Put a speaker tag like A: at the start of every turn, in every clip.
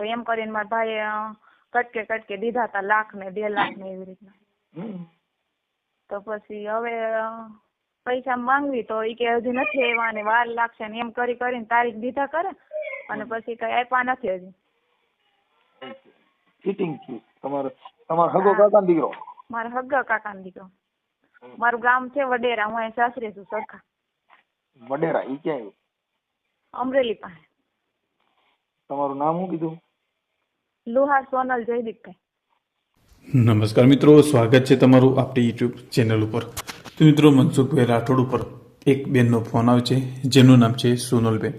A: તો એમ કરીને મારા ભાઈએ કટકે કટકે દીધા હતા લાખ ને બે લાખ ને એવી રીતના. તો પછી હવે પૈસા માંગવી તો ઈ કે હજી નથી આવ્યા ને વાર લાગશે ને એમ કરી કરીને તારીખ દીધા કરે અને પછી કઈ આપ્યા નથી હજી.
B: ચીટિંગ થયું. તમારે તમારો હગો કાકા દીકરો?
A: મારા હગો કાકા દીકરો. મારું ગામ છે વડેરા હું અહીં સાસરે છું સરખા.
B: વડેરા ઈ ક્યાં આવ્યું?
A: અમરેલી પાસે.
B: તમારું નામ શું કીધું?
A: લુહાર સોનલ જયદીપભાઈ.
C: નમસ્કાર મિત્રો, સ્વાગત છે તમારું આપણી યુટ્યુબ ચેનલ ઉપર. તો મિત્રો, મનસુખભાઈ રાઠોડ ઉપર એક બેનનો ફોન આવે છે, જેનું નામ છે સોનલબેન.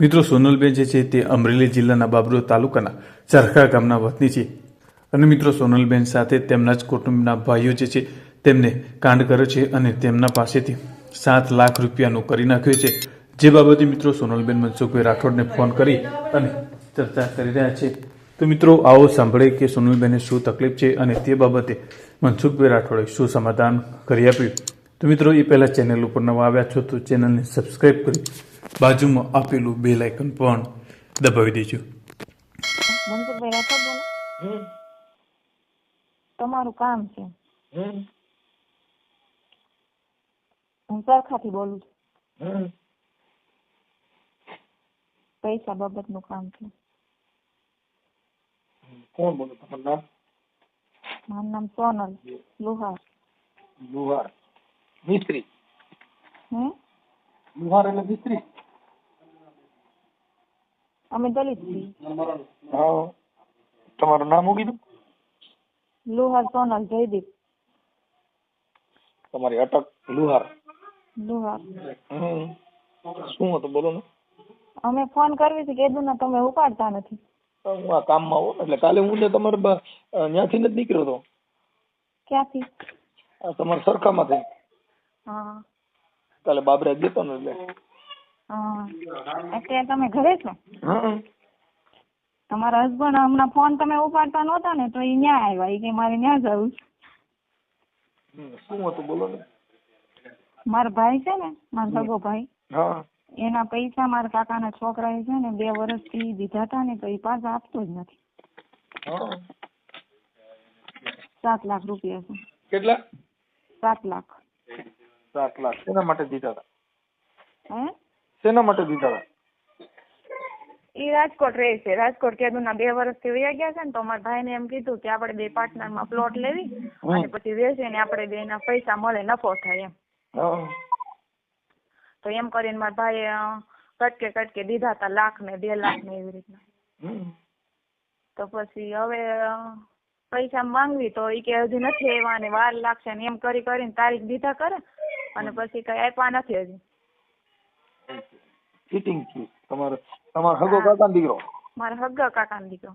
C: મિત્રો, સોનલબેન જે છે તે અમરેલી જિલ્લાના બાબરો તાલુકાના ચરખા ગામના વતની છે. અને મિત્રો, સોનલબેન સાથે તેમના જ કુટુંબના ભાઈઓ જે છે તેમને કાંડ કરે છે અને તેમના પાસેથી સાત લાખ રૂપિયાનું કરી નાખ્યું છે. જે બાબતે મિત્રો, સોનલબેન મનસુખભાઈ રાઠોડને ફોન કરી અને ચર્ચા કરી રહ્યા છે. તો મિત્રો આવો સાંભળે કે સોનલબેને શું તકલીફ છે અને તે બાબતે મનસુખભાઈ રાઠોડે શું સમાધાન કરી આપ્યું. તો મિત્રો એ પહેલાં ચેનલ ઉપર નવા આવ્યા છો તો ચેનલને સબસ્ક્રાઇબ કરી બાજુમાં આપેલું બે લાઇકન પણ દબાવી દેજો.
A: તમારું કામ છે. હું સરખાથી બોલું છું. પૈસા બાબતનું કામ છે.
B: કોણ બોલો તમારું નામ?
A: મારું નામ સોનલ. લુહાર.
B: લુહાર. મિસ્ત્રી.
A: હમ?
B: લુહાર એટલે મિસ્ત્રી?
A: અમે દલિત છીએ.
B: હા. તમારું નામ હું કીધું?
A: લુહાર સોનલ જયદીપ.
B: તમારી અટક લુહાર.
A: લુહાર.
B: હમ. શું હતું બોલો ને?
A: અમે ફોન કરવી છે કીધું ને તમે ઉપાડતા નથી.
B: હું આ કામમાં ને એટલે કાલે હું ને તમારે ત્યાંથી નથી નીકળ્યો તો?
A: ક્યાંથી?
B: આ તમારા સરખામાંથી.
A: હા.
B: કાલે બાબરા ગયો ને એટલે.
A: હા. અત્યારે તમે ઘરે છો?
B: હમ.
A: તમારા હસબન્ડ હમણાં ફોન તમે ઉપાડતા નહોતા ને તો એ ન્યા આવ્યા. એ કે મારે ન્યા જવું
B: શું હતું બોલો ને?
A: મારો ભાઈ છે ને મારો સગો ભાઈ.
B: હા.
A: એના પૈસા મારા કાકાના છોકરાએ છે ને બે વર્ષથી દીધા હતા ને તો એ પાછા આપતો જ નથી. સાત લાખ રૂપિયા છે.
B: કેટલા?
A: સાત લાખ.
B: સાત લાખ. શેના માટે દીધા હતા?
A: હે?
B: શેના માટે દીધા હતા?
A: એ રાજકોટ રહે છે. રાજકોટ કેદુના બે વર્ષથી વયા ગયા છે ને તો મારા ભાઈને એમ કીધું કે આપણે બે પાર્ટનરમાં પ્લોટ લેવી અને પછી વેચીને આપણે બે ના પૈસા મળે નફો થાય એમ.
B: હા.
A: તો એમ કરીને મારા ભાઈએ કટકે કટકે દીધા હતા લાખ ને બે લાખ ને એવી રીતના. તો પછી હવે પૈસા માંગવી તો ઈ કે હજી નથી આવ્યા ને વાર લાગશે ને એમ કરી કરીને તારીખ દીધા કરે અને પછી કઈ આપ્યા નથી હજી.
B: ફિટિંગ થયું તમારો તમારો હગો કાકા દીકરો.
A: મારા હગ્ગા કાકાનો દીકરો.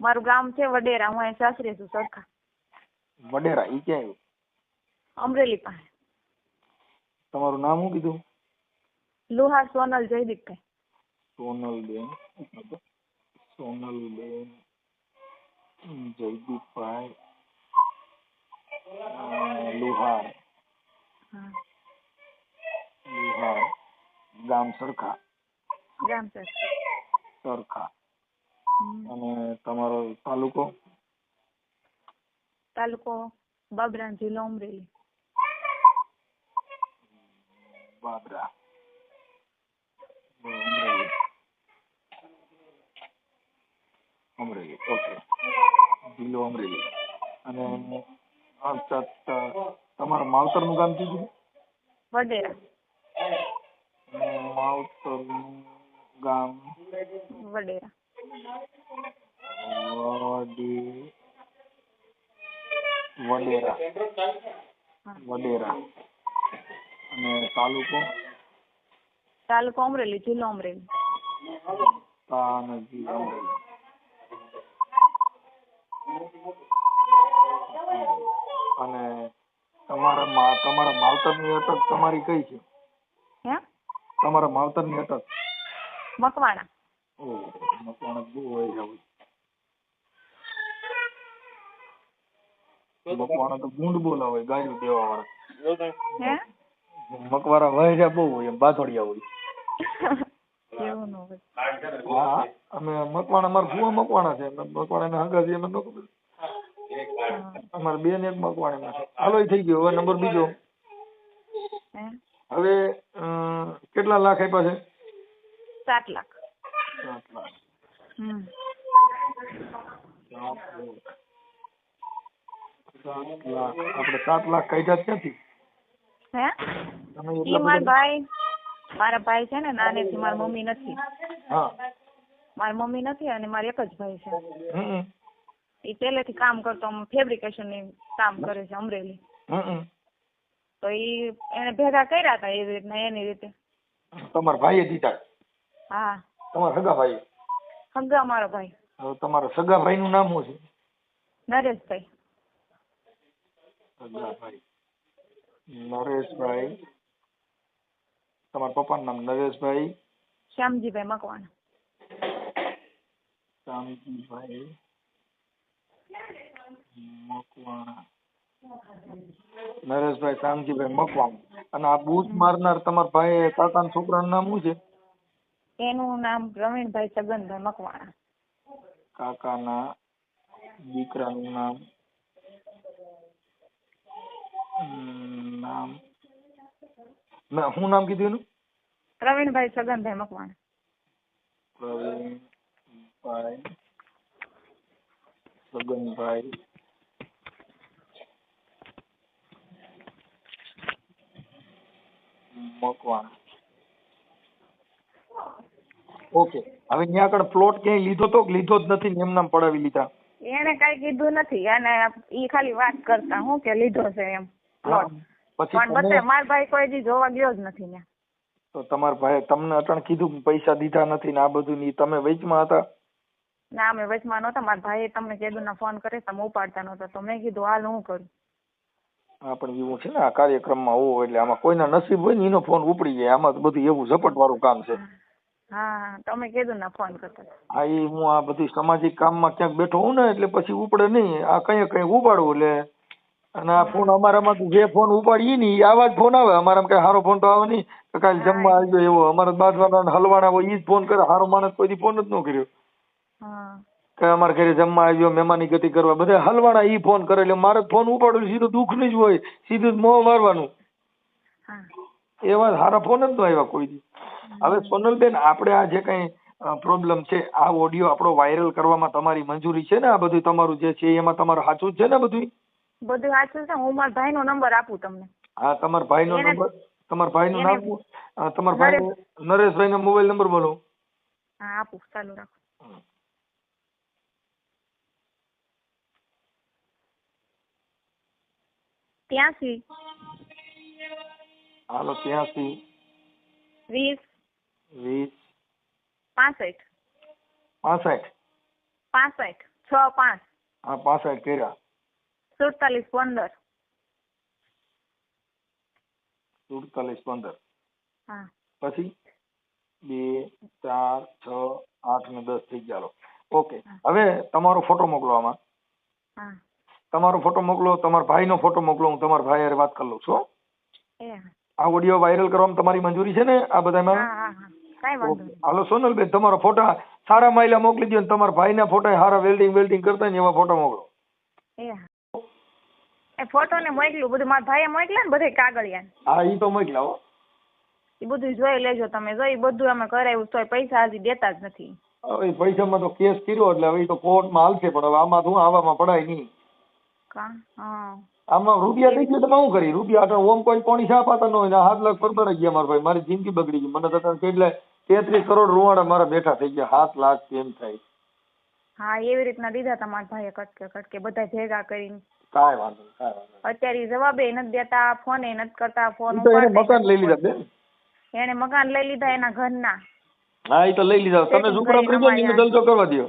A: મારું ગામ છે વડેરા હું અહીં સાસરે છું સરખા.
B: વડેરા ઈ ક્યાં આવ્યું?
A: અમરેલી પાસે.
B: તમારું નામ શું કીધું?
A: લુહાર સોનલ જયદીપભાઈ
B: સોનલબેન સોનલબેન જયદીપભાઈ અ, લુહાર
A: હા
B: લુહાર ગામ સરખા
A: ગામ છે
B: સરખા
A: હમ.
B: અને તમારો તાલુકો
A: તાલુકો બાબરા જિલ્લો અમરેલી
B: બાબરા અમરેલી. અમરેલી ઓકે. જિલ્લો અમરેલી. અને અચ્છા તમારા માવતરનું ગામ કીધું
A: વડેરા.
B: માવતરનું ગામ?
A: વડેરા.
B: વડેરા વડેરા. અને તાલુકો?
A: તાલુકો અમરેલી જિલ્લો અમરેલી.
B: અને તમારા મા- તમારા માવતરની અટક તમારી કઈ છે?
A: હે?
B: તમારા માવતરની અટક?
A: મકવાણા.
B: ઓ મકવાણા બહુ હોય છે મકવાણા તો ગુંડ બોલાવે ગાયું દેવા વાળા મકવારા વહેર્યા બહુ હોય એમ બાથોડિયા હોય.
A: એવું ન હોય
B: હા અમે મકવાણા અમારા ફુવા મકવાણા છે. મકવાણા ને હગાજી અમે ન ખબર. અમારા બેન એક મકવાણીમાં છે. હાલો થઈ ગયો. હવે નંબર બીજો. હવે કેટલા લાખ આપ્યા છે?
A: સાત લાખ.
B: સાત લાખ.
A: હમ.
B: સાત લાખ. સાત લાખ આપણે સાત લાખ કાઢ્યા ક્યાંથી?
A: હે?
B: તમે એટલા બધા
A: ભાઈ મારા ભાઈ છે ને નાનેથી મારી મમ્મી નથી. મારી મમ્મી નથી અને મારે એક જ ભાઈ છે. એ પહેલેથી કામ કરતો ફેબ્રિકેશનની કામ કરે છે અમરેલી. તો ઈ એને ભેગા કર્યા હતા એવી રીતના એની રીતે.
B: તમારા ભાઈએ દીધા?
A: હા.
B: તમારા સગા ભાઈ
A: સગા મારો ભાઈ.
B: તમારા સગા ભાઈ નું નામ શું છે?
A: નરેશભાઈ.
B: સગા ભાઈ. નરેશભાઈ. તમારા પપ્પાનું નામ નરેશભાઈ.
A: શ્યામજીભાઈ મકવાણા.
B: શ્યામજીભાઈ મકવાણા. નરેશભાઈ શ્યામજીભાઈ મકવાણા. અને આ બૂથ મારનાર તમારા ભાઈ કાકાના છોકરાનું નામ શું છે?
A: એનું નામ પ્રવીણભાઈ છગનભાઈ મકવાણા.
B: કાકાના દીકરાનું નામ નામ ના શું નામ કીધું એનું?
A: પ્રવીણભાઈ છગનભાઈ મકવાણ.
B: પ્રવીણભાઈ સગનભાઈ. મકવાણ. ઓકે હવે ત્યાં આગળ પ્લોટ ક્યાંય લીધો તો લીધો જ નથી ને એમ નામ પડાવી લીધા?
A: એને કઈ કીધું નથી અને ઈ ખાલી વાત કરતા હું કે લીધો છે એમ. પ્લોટ પણ મારા ભાઈ કોઈ દી જોવા ગયો જ નથી ને
B: તો તમારા ભાઈ તમને અટણ કીધું કે પૈસા દીધા નથી ને આ બધું ની તમે વેચમાં હતા?
A: ના અમે વેચમાં નહોતા. મારા ભાઈએ તમને કીધું ના ફોન કરે તમે ઉપાડતા નહોતા. તો મેં કીધું હાલ હું કરું?
B: હા પણ એવું છે ને આ કાર્યક્રમમાં હોવો એટલે આમાં કોઈના નસીબ હોય ને એનો ફોન ઉપડી જાય. આમાં તો બધું એવું ઝપટ વાળું કામ છે.
A: હા હા તમે કીધું ના ફોન કરતા.
B: હા એ હું આ બધી સામાજિક કામમાં ક્યાંક બેઠો હોઉં ને એટલે પછી ઉપડે નહીં. આ કઈ કઈ ઉપાડવું એટલે અને આ ફોન અમારામાં જે ફોન ઉપાડીએ ને એ આવા જ ફોન આવે. અમારામાં કઈ સારો ફોન તો આવે નહીં. કે કાલે જમવા આવજો એવો. અમારા બાજવાના હલવાના હોય ઈ જ ફોન કરે. સારો માણસ કોઈ ફોન જ ન કર્યો. કે અમારા ઘરે જમવા આવ્યો મહેમાની ગતિ કરવા. બધા હલવાના ઈ ફોન કરે. એટલે મારે ફોન ઉપાડ્યો. સીધું દુઃખ જ હોય. સીધું જ મોં મારવાનું. એવા સારા ફોન જ ન આવ્યા કોઈ દી. હવે સોનલબેન આપણે આ જે કઈ પ્રોબ્લેમ છે આ ઓડિયો આપણો વાયરલ કરવામાં તમારી મંજૂરી છે ને? આ બધું તમારું જે છે એમાં તમારું સાચું જ છે ને બધું
A: બધું સાચું છે. હું મારા ભાઈનો નંબર આપું તમને.
B: હા તમારા ભાઈનો
A: એને-
B: નંબર તમારા ભાઈનું નામ તમારા ભાઈ નરેશભાઈનો મોબાઈલ નંબર બોલો.
A: હા આપું. ચાલુ રાખો. ત્યાંસી
B: હાલો ત્યાંસી
A: વીસ.
B: વીસ.
A: પાસઠ.
B: પાસઠ.
A: પાસઠ. છ પાંચ.
B: હા પાસઠ કર્યા.
A: સુડતાલીસ પંદર
B: સુડતાલીસ પંદર
A: હા
B: પછી બે ચાર છ આઠ ને દસ થઈ ગયા ઓકે હવે તમારો ફોટો મોકલો આમાં.
A: હા
B: તમારો ફોટો મોકલો તમારા ભાઈનો ફોટો મોકલો હું તમારા ભાઈ હારે વાત કરી લઉં છું હો.
A: એ હા.
B: આ ઓડિયો વાયરલ કરવામાં તમારી મંજૂરી છે ને આ બધામાં?
A: હા હા હા. કાંઈ વાંધો નહીં.
B: હાલો સોનલબેન તમારો ફોટા સારા માયલા મોકલી દો ને તમારા ભાઈના ફોટા સારા વેલ્ડિંગ વેલ્ડિંગ કરતા ને એવા ફોટા મોકલો.
A: એ ફોટો ને મોકલ્યું બધું મારા ભાઈએ મોકલ્યા ને બધે કાગળિયા
B: હા ઈ તો મોકલા હો.
A: એ બધું જોઈ લેજો તમે જો એ બધું અમે કરાવ્યું તોય પૈસા હજી દેતા જ નથી.
B: હવે પૈસામાં તો કેસ કર્યો એટલે હવે તો કોર્ટમાં હાલશે પણ હવે આમાં શું હું આવામાં પડાય નહીં.
A: કા? હા.
B: આમાં રૂપિયા થઈ ગયો તમે શું કરી રૂપિયા આટલા ઓમ કોઈ કોણી શા પાતા ન હોય હાથ લાખ પરબર ગયા મારા ભાઈ મારી જિંદગી બગડી ગઈ. મને તો કેટલા તેત્રીસ કરોડ રૂવાડા મારા બેઠા થઈ ગયા. હાથ લાખ કેમ થાય.
A: હા એવી રીતના દીધા તમારા ભાઈએ કટકે કટકે બધા ભેગા કરીને.
B: કાંઈ વાંધો નહીં કાંઈ વાંધો
A: અત્યારે ઈ જવાબે નથી દેતા ફોને નથી કરતા ફોન.
B: ઈ તો એને મકાન લઈ લીધા બેન
A: એને મકાન લઈ લીધા એના ઘરના.
B: હા એ તો લઈ લીધા. તમે છોકરા પડી ને જલસો કરવા દો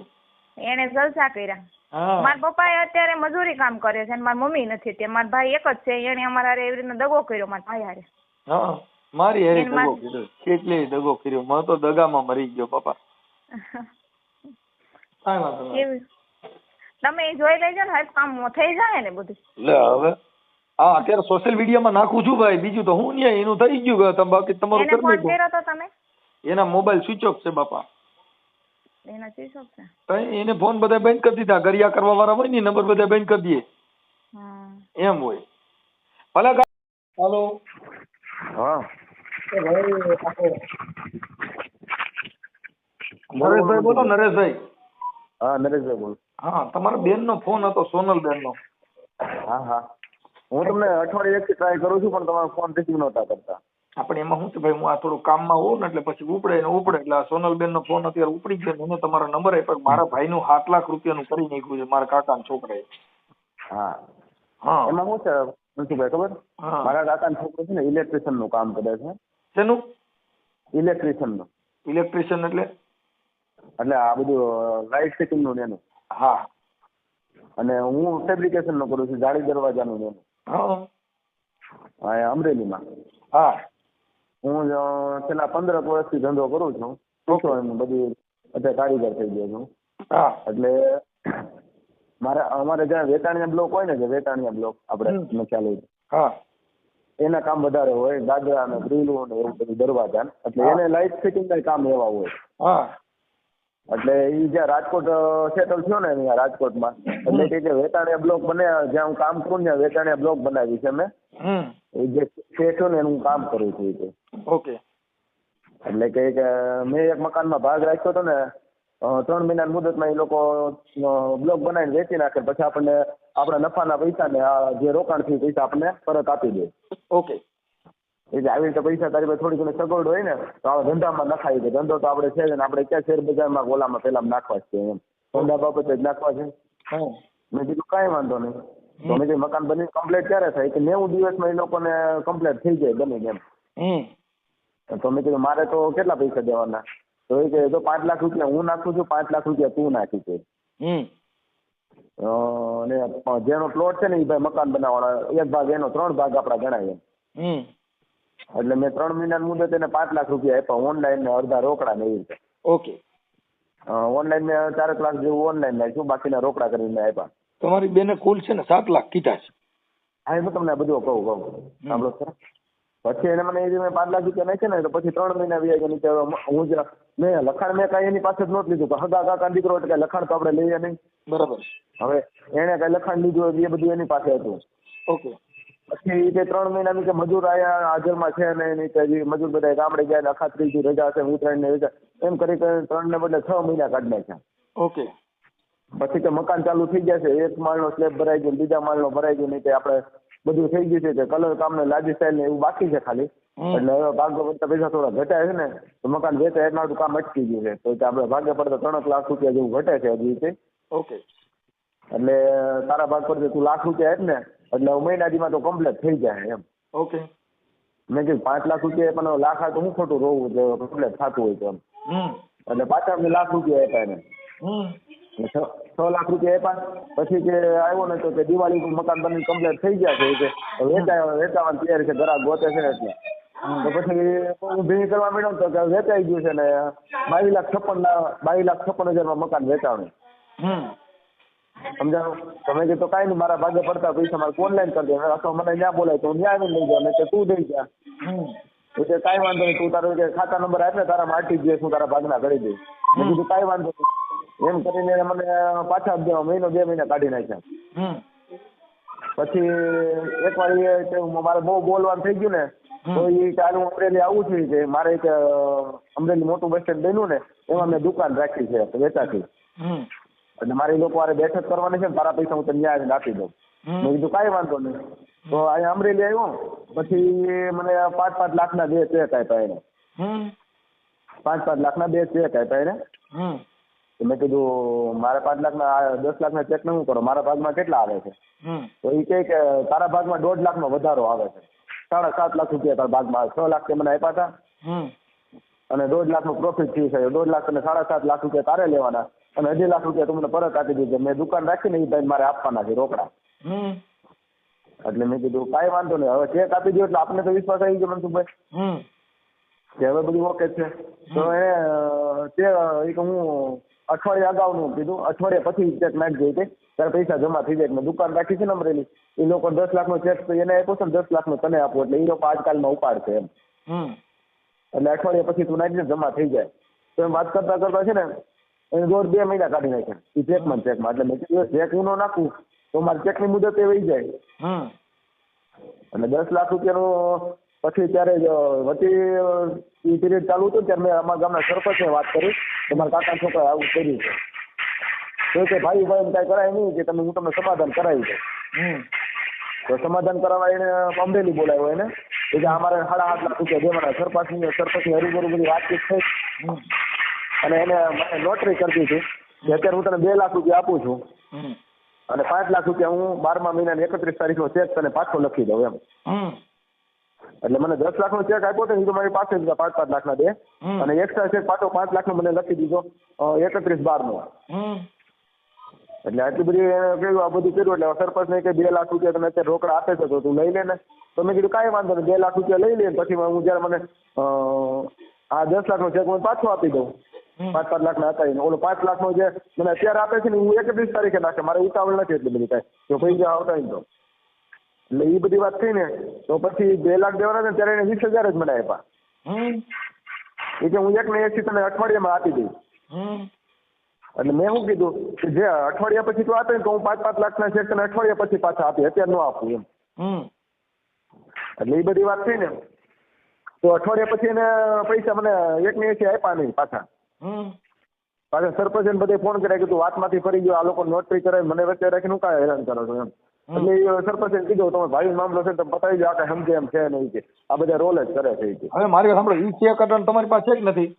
A: એને જલસા કર્યા.
B: હા.
A: મારા પપ્પા અત્યારે મજૂરી કામ કરે છે અને મારી મમ્મી નથી તે મારા ભાઈ એક જ છે એને અમારા હારે એવી રીતના દગો કર્યો મારા ભાઈ હારે.
B: હા મારી હેરી
A: એને
B: દગો
A: માર-
B: કર્યો. કેટલી દગો કર્યો? મને તો દગામાં મરી ગયો પપ્પા. કાંઈ વાંધો નહીં.
A: તમે એ જોઈ લેજો ને હજ કામ થઈ જાય ને બધું.
B: લે હવે? હા અત્યારે સોશિયલ મીડિયામાં નાખું છું ભાઈ બીજું તો હું નહીં એનું થઈ ગયું કે તમે બાકી તમારું
A: એને
B: કરી
A: ફોન
B: નાખો.
A: કર્યો તો તમે?
B: એના મોબાઈલ સ્વિચ ઓફ છે બાપા.
A: એના શી શોખ છે?
B: તો એને ફોન બધા બંધ કરી દીધા. ગરિયા કરવા વાળા હોય ને નંબર બધા બંધ કરી દઈએ
A: હમ
B: એમ હોય. ભલે હાલો.
D: હા.
B: ભાઈ નરેશભાઈ બોલો. નરેશભાઈ.
D: હા નરેશભાઈ બોલ.
B: હા તમારા બેનનો ફોન હતો સોનલબેનનો
D: હા હા. હું તમને અઠવાડિયે એકથી ટ્રાય કરું છું પણ તમારો ફોન રિસીવ નહોતા કરતા.
B: આપણે એમાં શું છે ભાઈ હું આ થોડું કામમાં હોઉં ને એટલે પછી ઉપડે ને ઉપડે એટલે આ સોનલબેનનો ફોન અત્યારે ઉપડી ગયો ને એને તમારો નંબર આપ્યો મારા ભાઈનું સાત લાખ રૂપિયાનું કરી નાખ્યું છે મારા કાકાના છોકરાએ.
D: હા.
B: હા.
D: એમાં શું છે મનસુખભાઈ ખબર?
B: હા.
D: મારા કાકાનો છોકરો છે ને ઇલેક્ટ્રિશિયનનું કામ કરે છે.
B: શેનું?
D: ઇલેક્ટ્રિશિયનનું
B: ઇલેક્ટ્રિશિયન એટલે?
D: એટલે આ બધું લાઇટ ફિટિંગનું ને એનું.
B: હા.
D: અને હું ફેબ્રિકેશનનું કરું છું જાળી દરવાજાનું ને
B: હા.
D: અમરેલીમાં.
B: હા.
D: હું છેલ્લા પંદર વર્ષથી ધંધો કરું છું. એમ બધી અત્યારે કારીગર થઈ ગયો છું.
B: હા.
D: એટલે મારે અમારે જ્યાં વેતાણીયા બ્લોક હોય ને જે વેતાણીયા બ્લોક આપણે ખ્યાલ હોય.
B: હા.
D: એના કામ વધારે હોય દાદરા અને ગ્રીલો ને એવું બધું દરવાજા એટલે એને લાઇટ ફિટિંગ ના કામ એવા હોય.
B: હા.
D: એટલે એ જ્યાં રાજકોટ સેટલ થયો ને અહીંયા રાજકોટમાં એટલે કે જે વેતાણીયા બ્લોક બને જ્યાં હું કામ કરું ને વેતાણીયા બ્લોક બનાવી છે મેં. જે શેઠો ને એનું કામ કરું છું કે.
B: ઓકે.
D: એટલે કે મેં એક મકાનમાં ભાગ રાખ્યો હતો ને ત્રણ મહિનાની મુદતમાં એ લોકો બ્લોક બનાવીને વેચી નાખે પછી આપણને આપણા નફાના પૈસા ને આ જે રોકાણ થયું પૈસા આપણને પરત આપી દે.
B: ઓકે.
D: એટલે આવી રીતે પૈસા તારી પાસે થોડી ઘણી સગવડ હોય ને તો આ ધંધામાં નખાવી દે ધંધો તો આપણે છે ને આપણે ક્યાં શેર બજારમાં ઓલામાં પેલામાં નાખવા છે એમ. ધંધા બાબતે જ નાખવા છે. મેં કીધું કાંઈ વાંધો નહીં. તો મેં મકાન બની કમ્પ્લીટ ક્યારે થાય? કે નેવું દિવસમાં એ લોકોને કમ્પ્લીટ થઈ જાય બની એમ. તો મેં કીધું મારે તો કેટલા પૈસા દેવાના? તો એ કે જો પાંચ લાખ રૂપિયા હું નાખું છું પાંચ લાખ રૂપિયા તું નાખી છે અને જેનો પ્લોટ છે ને એ ભાઈ મકાન બનાવવાનો એક ભાગ એનો ત્રણ ભાગ આપણા ગણાય એમ. એટલે મેં ત્રણ મહિનાની મુદત એને પાંચ લાખ રૂપિયા આપ્યા ઓનલાઈન ને અડધા રોકડા ને એવી રીતે.
B: ઓકે
D: ઓનલાઈન મેં ચારેક લાખ જેવું ઓનલાઈન નાખ્યું બાકીના રોકડા કરીને આપ્યા.
B: તમારી બેને કુલ છે ને સાત લાખ કીધા છે?
D: હા એ હું તમને બધું કહું કહું. સાંભળો સર. પછી એને મને એ પાંચ લાખ રૂપિયા નાખ્યા ને તો પછી ત્રણ મહિના વ્યાજ નીચે હું જ મેં લખાણ મેં કાંઈ એની પાસે જ નહોતું લીધું હગા કાકા દીકરો એટલે લખાણ તો આપણે લઈએ નહીં.
B: બરાબર
D: હવે એને કાંઈ લખાણ લીધું એ બધું એની પાસે હતું.
B: ઓકે
D: પછી એ કે ત્રણ મહિનાની કે મજૂર આયા હાજરમાં છે ને એની કે મજૂર બધા ગામડે ગયા ને અખાત્રીજી રજા છે ઉત્તરાયણ ને રજા એમ કરી ત્રણ ને બદલે છ મહિના કાઢી નાખ્યા.
B: ઓકે.
D: પછી કે મકાન ચાલુ થઈ ગયા છે એક માળનો સ્લેબ ભરાઈ ગયો ને બીજા માળનો ભરાઈ ગયો નહીં તે આપણે બધું થઈ ગયું છે કે કલર કામ ને લાજી સ્ટાઇલ ને એવું બાકી છે ખાલી. એટલે હવે ભાગ્ય પડતા પૈસા થોડા ઘટાય છે ને તો મકાન વેચાય એટલા બધું કામ અટકી ગયું છે. તો આપડે આપણે ભાગ્ય પડતા ત્રણ લાખ રૂપિયા જેવું ઘટે છે હજી રીતે
B: ઓકે.
D: એટલે તારા ભાગ પર તું લાખ રૂપિયા આપ ને એટલે હવે મહિના તો કમ્પ્લીટ થઈ જાય એમ.
B: ઓકે
D: મેં કીધું પાંચ લાખ રૂપિયા પણ લાખ આ તો હું ખોટું રોવું કમ્પ્લીટ થતું હોય તો એમ. એટલે પાછા મેં લાખ રૂપિયા આપ્યા એને. છ લાખ રૂપિયા આપ્યા પછી કે આવ્યો ને તો કે દિવાળી મકાન બની કમ્પ્લીટ થઈ ગયા છે કે વેચાય વેચાવાની તૈયારી છે ઘરા ગોતે છે એટલે. તો પછી હું ભેગી કરવા માંડ્યો તો કે વેચાઈ ગયું છે ને બાવીસ લાખ છપ્પન બાવીસ લાખ છપ્પન હજારમાં મકાન વેચાણું
B: હમ.
D: સમજાણું? તમે કે તો કાંઈ નહીં, મારા ભાગે પડતા પૈસા, મારે ઓનલાઈન કરી દે અથવા મને ત્યાં બોલાય તો હું ત્યાં આવીને લઈ જાઉં નહીં તો દઈ જા. એટલે કાંઈ વાંધો નહીં, તું તારો ખાતા નંબર આપે તારા તારા આરટીજીએસ હું તારા ભાગના કરી દઈશ. મેં કીધું, કાંઈ વાંધો નહીં. એમ કરીને મને પાછા બે મહિનો, બે મહિના કાઢી નાખ્યા. પછી એક વાર એ મારે બહુ બોલવાનું થઈ ગયું ને, તો એ કે હું અમરેલી આવું છું કે મારે એક અમરેલી મોટું બસ સ્ટેન્ડ બન્યું ને, એમાં મેં દુકાન રાખી છે, વેચાતી. એટલે મારે એ લોકો બેઠક કરવાની છે ને તારા પૈસા હું તને ન્યાય આવીને આપી દઉં. મેં કીધું કાંઈ વાંધો નહીં. તો અહીંયા અમરેલી આવ્યો પછી મને પાંચ પાંચ લાખના બે ચેક આપ્યા એને.
B: પાંચ
D: પાંચ પાંચ લાખના બે ચેક આપ્યા એને. મેં કીધું મારે પાંચ લાખના ના દસ લાખના ચેક ને હું કરો? મારા ભાગમાં કેટલા આવે છે? તો એ કહે કે તારા ભાગમાં દોઢ લાખનો વધારો આવે છે. સાડા સાત લાખ રૂપિયા તારા ભાગમાં છ લાખ તે મને આપ્યા હતા. અને દોઢ લાખનું પ્રોફિટ થયું છે. દોઢ લાખ અને સાડા સાત લાખ રૂપિયા તારે લેવાના. અને અઢી લાખ રૂપિયા તમને મને પરત આપી દીધું મેં દુકાન રાખીને એ ભાઈ મારે આપવાના છે રોકડા. એટલે મેં કીધું કાંઈ વાંધો નહીં. હવે ચેક આપી દો એટલે આપને તો વિશ્વાસ આવી ગયો મનસુખભાઈ. કે હવે બધું ઓકે છે. તો એને તે એક એ હું અઠવાડિયા અગાઉનું કીધું. અઠવાડિયા પછી ચેક નાખી જાય ત્યારે પૈસા જમા થઈ જાય. મેં દુકાન રાખી છે ને અમરેલી. એ લોકો દસ લાખનો ચેક તો એને આપ્યો છે ને દસ લાખનો તને આપો. એટલે એ લોકો આજકાલમાં ઉપાડશે એમ. એટલે અઠવાડિયા પછી તું નાખીને જમા થઈ જાય. તો એમ વાત કરતા કરતા છે ને એને દોઢ બે મહિના કાઢી નાખ્યા. એ ચેકમાં ચેકમાં. એટલે મેં કીધું ચેક હું નાખું તો મારી ચેકની મુદત એ વહી જાય. અને દસ લાખ રૂપિયાનું પછી ત્યારે જ વચ્ચે એ પીરિયડ ચાલુ હતું ત્યારે મેં અમારા ગામના સરપંચને વાત કરી કે મારા કાકા છોકરા આવું કર્યું છે. તો કે ભાઈ ભાઈ એમ કાંઈ કરાય નહીં કે તમે હું તમને સમાધાન કરાવી દઉં. તો સમાધાન કરાવવા એને અમરેલી બોલાવ્યો એને. જે અમારે સાડા આઠ લાખ રૂપિયા દેવાના સરપંચની સરપંચની હરીબરું બધી વાતચીત થઈ. અને એને મને નોટરી કરી દીધી કે અત્યારે હું તને બે લાખ રૂપિયા આપું છું. અને પાંચ લાખ રૂપિયા હું બારમા મહિનાની એકત્રીસ તારીખનો ચેક તને પાછો લખી દઉં એમ. એટલે મને દસ લાખનો ચેક આપ્યો હતો ને તો મારી પાસે પાંચ પાંચ લાખના ના
B: હમ.
D: અને એક્સ્ટ્રા ચેક પાછો પાંચ લાખનો મને લખી દીધો એકત્રીસ બારનો.
B: હમ.
D: એટલે આટલી બધી એને કહ્યું આ બધું કર્યું એટલે સરપંચ ને કે બે લાખ રૂપિયા તમે અત્યારે રોકડા આપે છે તો તું લઈ લે ને. તો મેં કીધું કાંઈ વાંધો નહીં બે લાખ રૂપિયા લઈ લે પછી હું જ્યારે મને આ દસ લાખનો ચેક હું પાછો આપી દઉં.
B: પાંચ
D: પાંચ પાંચ લાખના હતા ઓલો પાંચ લાખનો જે મને અત્યારે આપે છે ને હું એકત્રીસ તારીખે નાખે. મારે ઉતાવળ નથી એટલી બધી કાંઈ. જો પૈસા આવતા તો. એટલે એ બધી વાત થઈ ને તો પછી બે લાખ દેવાના ને ત્યારે એને વીસ હજાર જ મને આપ્યા. એ કે હું એક ને એસી તમે અઠવાડિયામાં આપી દઈશ. એટલે મેં શું કીધું કે જે અઠવાડિયા પછી તું આપે ને તો હું પાંચ પાંચ લાખના ચેક તને અઠવાડિયા પછી પાછા આપી અત્યારે ન આપું એમ. એટલે એ બધી વાત થઈ ને. તો અઠવાડિયા પછી એને પૈસા મને એક ને એસી આપ્યા નહીં પાછા. પાછા સરપંચ એને બધે ફોન કર્યા કે તું વાતમાંથી ફરી ગયો આ લોકો નોટરી કરે મને વચ્ચે રાખીને હું કાંઈ હેરાન કરો છો એમ. એટલે એ સરપંચે કીધું તમે ભાઈ મામલો છે તમે પતાવી દો આ કઈ સમજે એમ છે નહીં કે. આ બધા રોલ જ કરે છે
B: હવે મારી વાત સાંભળો ઈ ચેક તમારી પાસે જ નથી.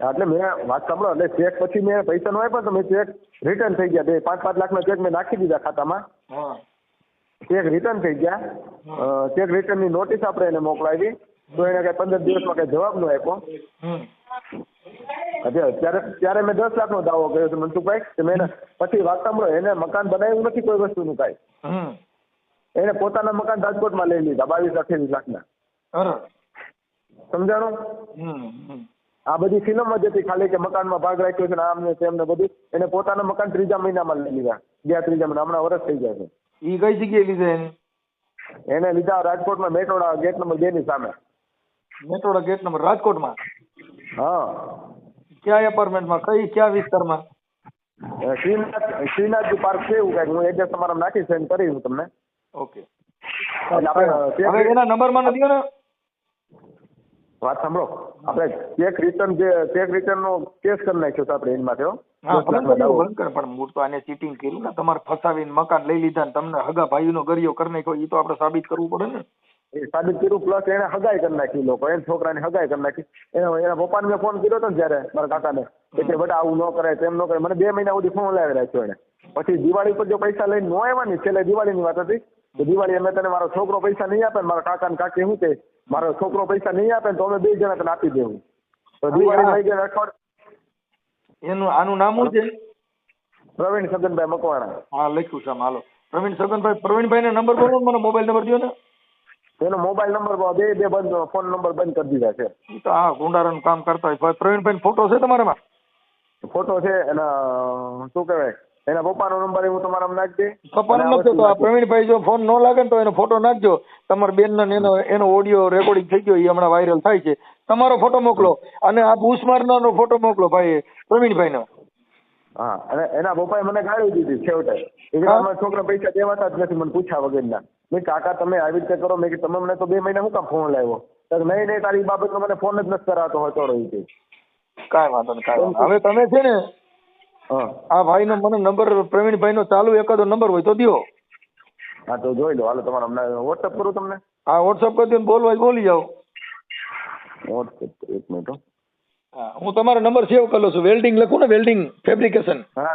D: એટલે મેં વાત સાંભળો એટલે ચેક પછી મેં પૈસા નો આપ્યા તો મેં ચેક રિટર્ન થઈ ગયા. બે પાંચ પાંચ લાખના ચેક મેં નાખી દીધા ખાતામાં.
B: હા.
D: ચેક રિટર્ન થઈ ગયા. ચેક રિટર્નની નોટિસ આપણે એને મોકલાવી. તો એને કઈ પંદર દિવસમાં કઈ જવાબ નો આપ્યો. ત્યારે ત્યારે મેં દસ લાખનો દાવો કર્યો હતો મનસુખભાઈ કે મેં પછી વાત સાંભળો એને મકાન બનાવ્યું નથી કોઈ વસ્તુનું કાંઈ.
B: હમ.
D: એને પોતાના મકાન રાજકોટમાં લઈ લીધા બાવીસ અઠ્યાવીસ લાખના. સમજાણું? આ બધી ફિલ્મ જ હતી ખાલી કે મકાનમાં ભાગ રાખ્યો છે ને આમ ને તેમ ને બધું. એને પોતાના મકાન ત્રીજા મહિનામાં લઈ લીધા. ગયા ત્રીજા મહિના. હમણાં વર્ષ થઈ ગયા છે.
B: એ કઈ જગ્યાએ લીધા એને?
D: એને લીધા રાજકોટમાં મેટોડા ગેટ નંબર બે ની સામે.
B: મેટોડા ગેટ નંબર રાજકોટમાં?
D: હા.
B: ક્યાં એપાર્ટમેન્ટમાં કઈ કયા વિસ્તારમાં?
D: શ્રીનાથ શ્રીનાથજી પાર્ક છે એવું કંઈક. હું એડ્રેસ તમારા નાખી સેન્ડ કરી હું તમને.
B: ઓકે. હવે એના નંબરમાં નથી ને?
D: વાત સાંભળો. આપણે ચેક રિટર્ન જે ચેક રિટર્ન નો કેસ કરી નાખ્યો હતો આપણે એની માટે
B: પણ મૂળ તો આને ચીટિંગ કર્યું ને તમારે ફસાવીને મકાન લઈ લીધા ને તમને હગા ભાઈનો ગરિયો કરી નાખ્યો એ તો આપણે સાબિત કરવું પડે ને.
D: એ સાબિત કર્યું પ્લસ એને હગાઈ કરી નાખી લોકો એને છોકરાને હગાઈ કરી નાખી. એના એના પપ્પાને મેં ફોન કર્યો હતો ને જયારે મારા કાકાને એટલે બધા બેટા આવું ન કરાય તેમ ન કરે મને બે મહિના સુધી ફોન લાવી રાખ્યો એને. પછી દિવાળી પર જો પૈસા લઈને ન આવ્યા ને છેલ્લે દિવાળીની વાત હતી તો દિવાળી અમે તને મારો છોકરો પૈસા નહીં આપે મારા કાકા ને કાકી શું કે મારો છોકરો પૈસા નહીં આપે ને તો અમે બે જણા તને આપી દેવું. તો દિવાળી થઈ ગયા અઠવાડિયે
B: એનું આનું નામ શું છે?
D: પ્રવીણ સગનભાઈ મકવાણા.
B: હા લખ્યું છે હાલો. પ્રવીણ સગનભાઈ પ્રવીણભાઈ નંબર બોલો ને મને મોબાઈલ નંબર દો ને.
D: એનો મોબાઈલ નંબર બે બે બંધ ફોન નંબર બંધ કરી દીધા છે.
B: ઈ તો હા ગુંડારાનું કામ કરતા હોય. પ્રવીણભાઈ ફોટો છે તમારામાં?
D: ફોટો છે એના શું કહેવાય? એના પપ્પાનો નંબર હું તમારા નાખજે
B: પપ્પાનો નાખજો તો આ પ્રવીણભાઈ જો ફોન ન લાગે ને તો એનો ફોટો નાખજો. તમારા બેનનો એનો એનો ઓડિયો રેકોર્ડિંગ થઈ ગયો એ હમણાં વાયરલ થાય છે. તમારો ફોટો મોકલો અને આ બુશ ફોટો મોકલો ભાઈ પ્રવીણભાઈનો.
D: હા અને એના પપ્પાએ મને ગાળી દીધી છેવટે. એ છોકરા પૈસા દેવાતા જ નથી મને પૂછ્યા વગરના. મેં કાકા તમે આવી રીતે કરો. મેં કે તમે મને તો બે મહિના હું કામ ફોન લાવ્યો? તો નહીં નહીં તારી બાબતનો મને ફોન જ નથી કરાતો હતો રહી
B: કાંઈ વાંધો નહીં કાંઈ હવે તમે છે ને આ ભાઈનો મને નંબર પ્રવીણભાઈનો ચાલુ એકાદો નંબર હોય તો દયો.
D: હા તો જોઈ લો. હાલો તમારે હમણાં વોટ્સઅપ કરું તમને?
B: હા વોટ્સઅપ કરી દો બોલવા બોલી જાઓ.
D: વોટ્સઅપ એક મિનિટ હા.
B: હું તમારો નંબર સેવ કરેલો છું. વેલ્ડિંગ લખું ને વેલ્ડિંગ ફેબ્રિકેશન
D: હા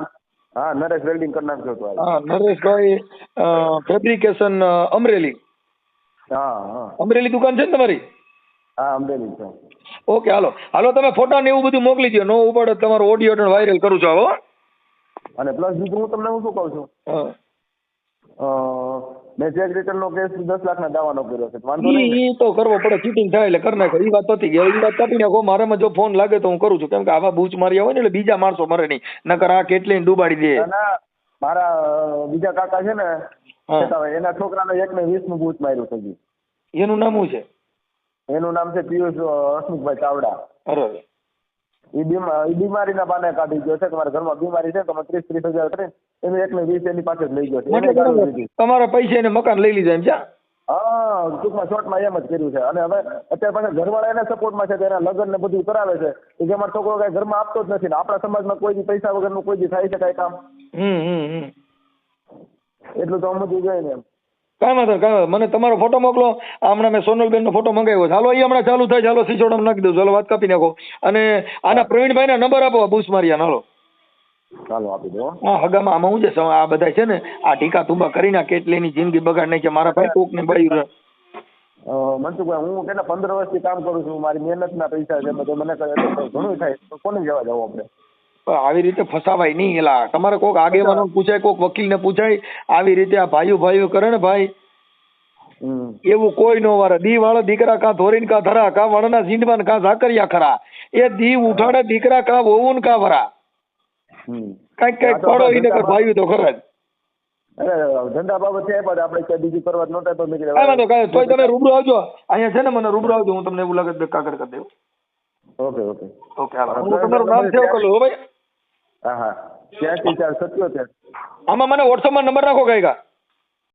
D: હા નરેશ વેલ્ડિંગ કરી નાખજો તો
B: હા નરેશભાઈ ફેબ્રિકેશન અમરેલી.
D: હા હા.
B: અમરેલી દુકાન છે ને તમારી?
D: હા અમરેલી છે.
B: ઓકે હાલો. હાલો તમે ફોટા ને એવું બધું મોકલી દો નો ઉપાડે તમારો ઓડિયો વાયરલ કરું છું હો
D: અને પ્લસ બીજું હું તમને હું શું કહું છું? મેં ચેક રિટર્નનો કેસ દસ લાખના દાવાનો કર્યો છે વાંધો નહીં ને?
B: તો કરવો પડે ચીટિંગ થાય એટલે કરી નાખો. ઈ વાત હતી ગઈ એ વાત કાપી નાખો. મારે જો ફોન લાગે તો હું કરું છું. કેમ કે આવા બૂચ માર્યા હોય ને એટલે બીજા માણસો મરે નહીં. નકર આ કેટલી ડૂબાડી દે.
D: ના, ના. મારા બીજા કાકા છે ને
B: એના
D: છોકરા એના છોકરાને એક ને વીસનું બૂચ માર્યું છે
B: એનું નામ શું છે?
D: એનું નામ છે પિયુષ હસમુખભાઈ ચાવડા.
B: અરે.
D: એ બીમારી બીમારીના બાને કાઢી ગયો છે. તમારા ઘરમાં બીમારી છે તમે ત્રીસ ત્રીસ હજાર કરીને એને એકને વીસ એની પાસે જ લઈ ગયો છે.
B: તમારા પૈસા એને મકાન લઈ લીધા એમ છે?
D: હા ટૂંકમાં શોર્ટમાં એમ જ કર્યું છે. અને હવે અત્યારે પાછા ઘરવાળા એના સપોર્ટમાં છે એના લગ્ન ને બધું કરાવે છે. કે અમારો છોકરો કઈ ઘરમાં આપતો જ નથી ને. આપણા સમાજમાં કોઈ પૈસા વગરનું કોઈ થાય છે કઈ કામ? એટલું તો સમજવું જોઈએ ને એમ.
B: કાંઈ વાંધો નહીં, કાંઈ મને તમારો ફોટો મોકલો. હમણાં મેં સોનલબેનનો ફોટો મંગાવ્યો છે. હાલો એ હમણાં ચાલુ થાય ચાલો સિસોડામાં નાખી દઉં ચાલો વાત કાપી નાખો. અને આના પ્રવીણભાઈના નંબર આપો બુસ મારિયા હાલો.
D: ચાલો આપી દો હા.
B: હગામાં આમાં હું છે? આ બધા છે ને આ ટીકા તુબા કરી ના કેટલીની જિંદગી બગાડ નહીં છે. મારા ભાઈ કોક ને બળ્યું
D: મનસુખભાઈ હું કેટલા પંદર વર્ષથી કામ કરું છું. મારી મહેનતના પૈસા છે બધું મને ઘણું થાય. તો કોને જવા જવું આપણે?
B: પણ આવી રીતે ફસાવાય નહીં એલા. તમારે કોક આગેવાનો પૂછાય કોક વકીલને પૂછાય આવી રીતે આ ભાઈઓ ભાઈઓ કરે ને ભાઈ. એવું કોઈ નો વારે. દી વાળો દીકરા કા ધોરીન કા ધરા કા વણના ઝીંડવાન કા ઝાકરિયા ખરા. એ દી ઉઠાડે દીકરા કા વહુન કા વરા. કંઈક કંઈક પડો ઈને કે ભાઈ તો ખરા
D: ધંધા બાબત છે પણ આપણે કઈ બીજી કરવા નહોતા તો નીકળે કીધું
B: તો કાંઈ તોય તમે રૂબરૂ આવજો. અહીંયા છે ને મને રૂબરૂ આવજો હું તમને એવું લાગે કાગળ કરી દઉં.
D: Okay okay.
B: ઓકે હાલો. હું તમારું નામ સેવ કરી હો ભાઈ.
D: હા હા. ત્યાંથી ચાર સત્યોતેર.
B: આમાં મને વોટ્સઅપમાં નંબર નાખો કાંઈ કા